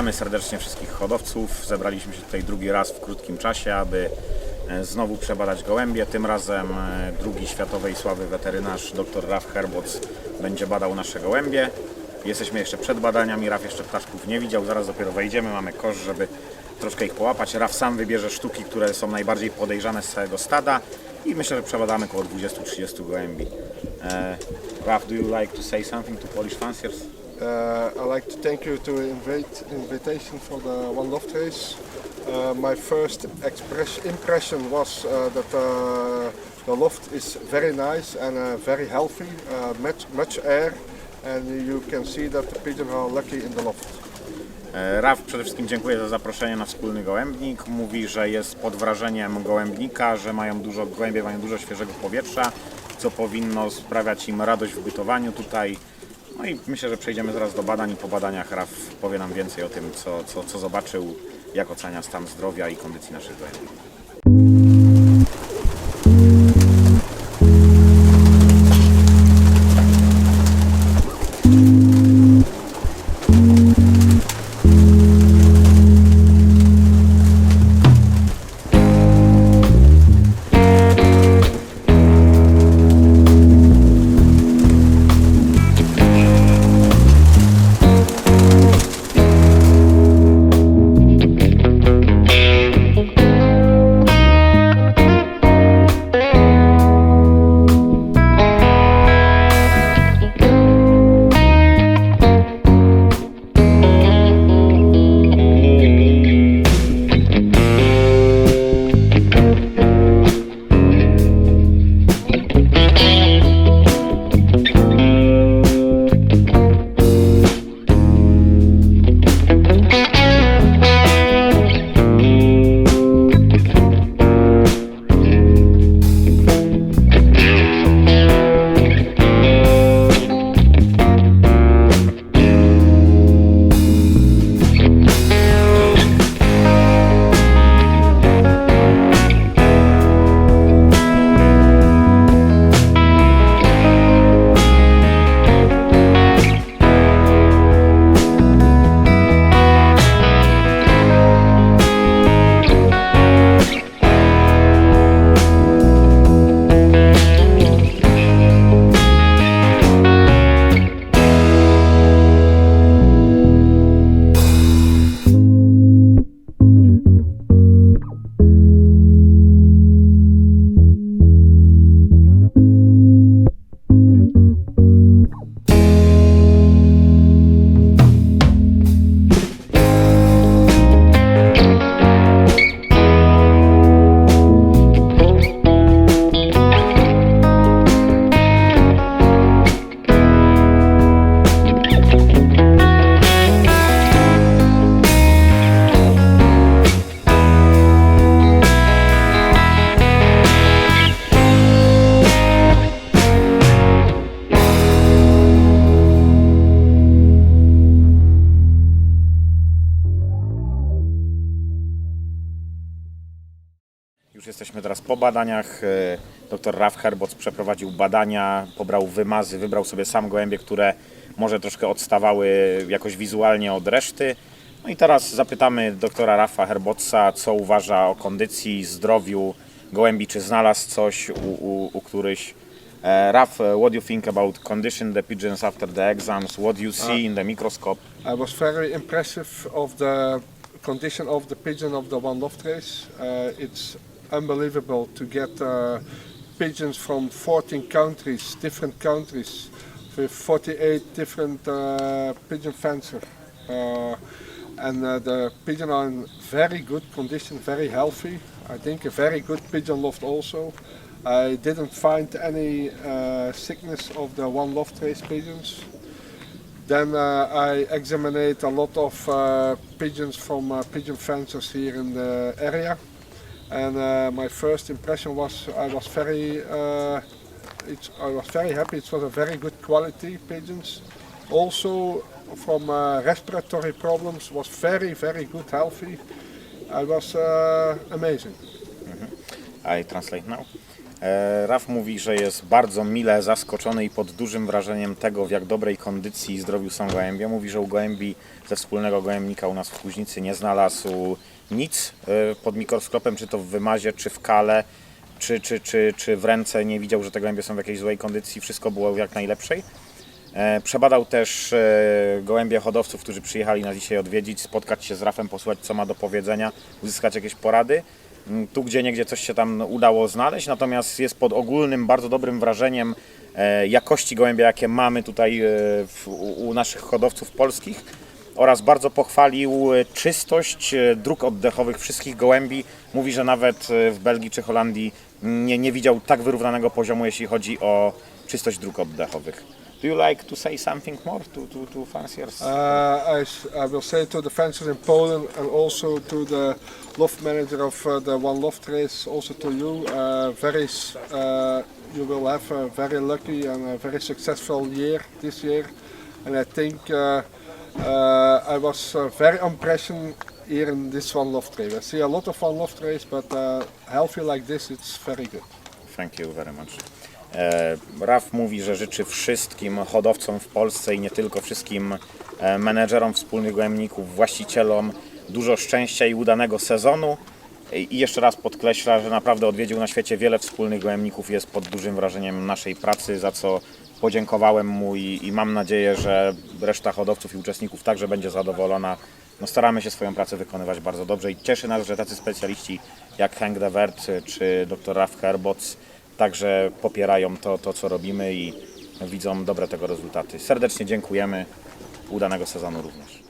Witamy serdecznie wszystkich hodowców. Zebraliśmy się tutaj drugi raz w krótkim czasie, aby e, znowu przebadać gołębie. Tym razem e, drugi światowej sławy weterynarz dr Raf Herboc będzie badał nasze gołębie. Jesteśmy jeszcze przed badaniami, Raf jeszcze ptaszków nie widział, zaraz dopiero wejdziemy, mamy kosz, żeby troszkę ich połapać. Raf sam wybierze sztuki, które są najbardziej podejrzane z całego stada i myślę, że przebadamy około 20-30 gołębi. E, Raf, do you like to say something to Polish fanciers? Uh, I'd like to thank you to invite invitation for the One. Uh, my first express impression was uh, that uh, the loft is very nice and uh, very healthy, uh, much, much air, and you can see that the pigeons are lucky in the loft. E, Raf przede wszystkim dziękuję za zaproszenie na wspólny gołębnik. Mówi, że jest pod wrażeniem gołębnika, że mają dużo, gołębie mają dużo świeżego powietrza, co powinno sprawiać im radość w bytowaniu tutaj. No i myślę, że przejdziemy zaraz do badań i po badaniach Raf powie nam więcej o tym, co, co, co zobaczył, jak ocenia stan zdrowia i kondycji naszych gołębi. Jesteśmy teraz po badaniach. E, Dr Raf Herboc przeprowadził badania, pobrał wymazy, wybrał sobie sam gołębie, które może troszkę odstawały jakoś wizualnie od reszty. No i teraz zapytamy doktora Rafa Herbotsa, co uważa o kondycji, zdrowiu gołębi, czy znalazł coś u, u, u któryś. E, Raf, what do you think about condition the pigeons after the exams? What do you see in the microscope? I was very impressive of the condition of the pigeon of the One Loft race. Uh, it's unbelievable to get uh, pigeons from 14 countries, different countries, with 48 different uh, pigeon fencers. Uh, and uh, the pigeon are in very good condition, very healthy. I think a very good pigeon loft also. I didn't find any uh, sickness of the one loft race pigeons. Then uh, I examined a lot of uh, pigeons from uh, pigeon fencers here in the area, and uh, my first impression was I was very, uh, I was very happy. It was a very good quality pigeons. Also, from uh, respiratory problems, was very very good, healthy. I was uh, amazing. I translate now. E, Raf mówi, że jest bardzo mile zaskoczony i pod dużym wrażeniem tego, w jak dobrej kondycji i zdrowiu są gołębie. Mówi, że u gołębi ze wspólnego gołębnika u nas w Kuźnicy nie znalazł nic e, pod mikroskopem, czy to w wymazie, czy w kale, czy, czy, czy, czy w ręce. Nie widział, że te gołębie są w jakiejś złej kondycji. Wszystko było w jak najlepszej. E, Przebadał też gołębie hodowców, którzy przyjechali nas dzisiaj odwiedzić, spotkać się z Rafem, posłuchać co ma do powiedzenia, uzyskać jakieś porady. Tu gdzie niegdzie coś się tam udało znaleźć, natomiast jest pod ogólnym, bardzo dobrym wrażeniem e, jakości gołębia, jakie mamy tutaj e, w, u naszych hodowców polskich oraz bardzo pochwalił e, czystość dróg oddechowych wszystkich gołębi. Mówi, że nawet w Belgii czy Holandii nie, nie widział tak wyrównanego poziomu, jeśli chodzi o czystość dróg oddechowych. Do you like to say something more to, to, to fanciers? Uh, I, I will say to the fanciers in Poland and also to the loft manager of uh, the One Loft race, also to you. Uh, very, uh, you will have a very lucky and a very successful year this year, and I think uh, uh, I was very impressed here in this One Loft race. I see a lot of One Loft race, but uh, healthy like this, it's very good. Thank you very much. E, Raf mówi, że życzy wszystkim hodowcom w Polsce i nie tylko wszystkim e, menedżerom wspólnych gołębników, właścicielom dużo szczęścia i udanego sezonu. I jeszcze raz podkreśla, że naprawdę odwiedził na świecie wiele wspólnych gołębników, jest pod dużym wrażeniem naszej pracy, za co podziękowałem mu i, i mam nadzieję, że reszta hodowców i uczestników także będzie zadowolona. No, staramy się swoją pracę wykonywać bardzo dobrze i cieszy nas, że tacy specjaliści jak Henk de Wert czy dr Raf Herboc także popierają to, to, co robimy i widzą dobre tego rezultaty. Serdecznie dziękujemy. Udanego sezonu również.